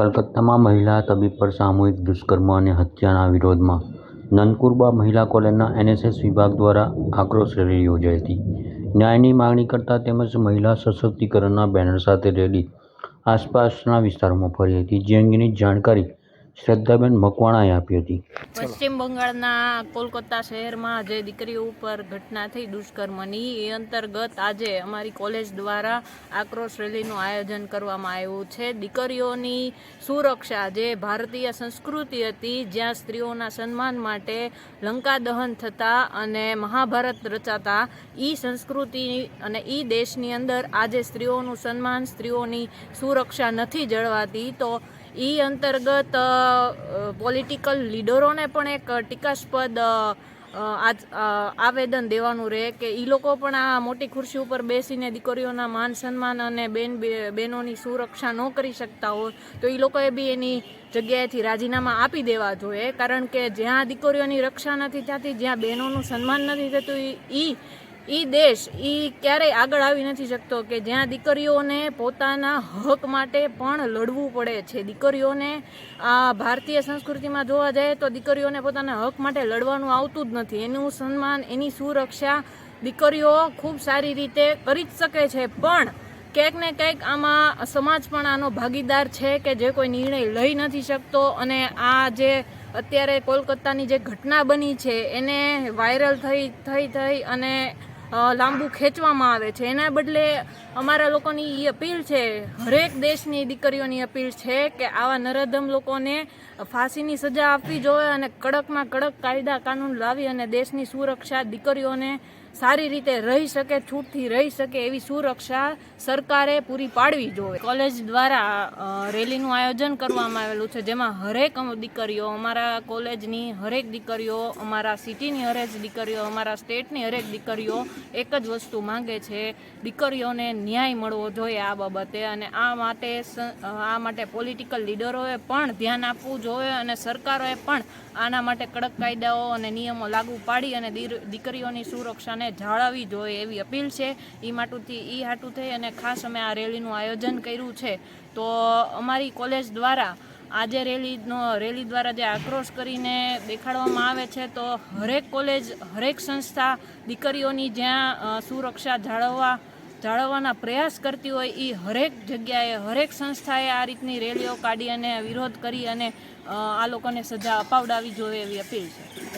કલકત્તામાં મહિલા તબીબ પર સામૂહિક દુષ્કર્મ અને હત્યાના વિરોધમાં નનકુરબા મહિલા કોલેજના એનએસએસ વિભાગ દ્વારા આક્રોશ રેલી યોજાઈ હતી. ન્યાયની માગણી કરતા તેમજ મહિલા સશક્તિકરણના બેનર સાથે રેલી આસપાસના વિસ્તારોમાં ફરી હતી. જે અંગેની જાણકારી શ્રદ્ધાબેન મકવાણાએ આપી હતી. પશ્ચિમ બંગાળના કોલકાતા શહેરમાં જે દીકરીઓ ઉપર ઘટના થઈ દુષ્કર્મની એ અંતર્ગત આજે અમારી કોલેજ દ્વારા આક્રોશ રેલીનું આયોજન કરવામાં આવ્યું છે. દીકરીઓની સુરક્ષા જે ભારતીય સંસ્કૃતિ હતી જ્યાં સ્ત્રીઓના સન્માન માટે લંકા દહન થતા અને મહાભારત રચાતા ઈ સંસ્કૃતિ અને ઈ દેશની અંદર આજે સ્ત્રીઓનું સન્માન સ્ત્રીઓની સુરક્ષા નથી જળવાતી તો ઈ અંતર્ગત પોલિટિકલ લીડરોને પણ એક ટીકાસ્પદ આવેદન દેવાનું રહે કે એ લોકો પણ આ મોટી ખુરશી ઉપર બેસીને દીકરીઓના માન સન્માન અને બેન બહેનોની સુરક્ષા ન કરી શકતા હોય, તો એ લોકોએ બી એની જગ્યાએથી રાજીનામા આપી દેવા જોઈએ. કારણ કે જ્યાં દીકરીઓની રક્ષા નથી થતી, જ્યાં બહેનોનું સન્માન નથી થતું ઈ ઈ દેશ એ ક્યારેય આગળ આવી નથી શકતો કે જ્યાં દીકરીઓને પોતાના હક માટે પણ લડવું પડે છે. દીકરીઓને આ ભારતીય સંસ્કૃતિમાં જોવા જાય તો દીકરીઓને પોતાના હક માટે લડવાનું આવતું જ નથી. એનું સન્માન, એની સુરક્ષા દીકરીઓ ખૂબ સારી રીતે કરી જ શકે છે. પણ ક્યાંક ને ક્યાંક આમાં સમાજ પણ આનો ભાગીદાર છે કે જે કોઈ નિર્ણય લઈ નથી શકતો અને આ જે અત્યારે કોલકાતાની જે ઘટના બની છે એને વાયરલ થઈ થઈ થઈ અને લાંબુ ખેંચવામાં આવે છે. એના બદલે અમારા લોકોની એ અપીલ છે, હરેક દેશની દીકરીઓની અપીલ છે કે આવા નરધમ લોકોને ફાંસીની સજા આપવી જોઈએ અને કડકમાં કડક કાયદા કાનૂન લાવી અને દેશની સુરક્ષા દીકરીઓને સારી રીતે રહી શકે, છૂટથી રહી શકે એવી સુરક્ષા સરકારે પૂરી પાડવી જોઈએ. કોલેજ દ્વારા રેલીનું આયોજન કરવામાં આવેલું છે, જેમાં હરેક દીકરીઓ, અમારા કોલેજની હરેક દીકરીઓ, અમારા સિટીની હરેક દીકરીઓ, અમારા સ્ટેટની હરેક દીકરીઓ એક જ વસ્તુ માંગે છે, દીકરીઓને ન્યાય મળવો જોઈએ આ બાબતે અને આ માટે આ માટે પોલિટિકલ લીડરોએ પણ ધ્યાન આપવું જોઈએ અને સરકારોએ પણ આના માટે કડક કાયદાઓ અને નિયમો લાગુ પાડી અને દીકરીઓની સુરક્ષાને જાળવવી જોઈએ એવી અપીલ છે. એ માટુંથી એ હાટું થઈ અને ખાસ અમે આ રેલીનું આયોજન કર્યું છે. તો અમારી કોલેજ દ્વારા આજે રેલીનો રેલી દ્વારા જે આક્રોશ કરીને દેખાડવામાં આવે છે, તો હરેક કોલેજ, હરેક સંસ્થા દીકરીઓની જ્યાં સુરક્ષા જાળવવા, જાળવવાના પ્રયાસ કરતી હોય એ હરેક જગ્યાએ, હરેક સંસ્થાએ આ રીતની રેલીઓ કાઢી અને વિરોધ કરી અને આ લોકોને સજા અપાવડાવી જોઈએ એવી અપીલ છે.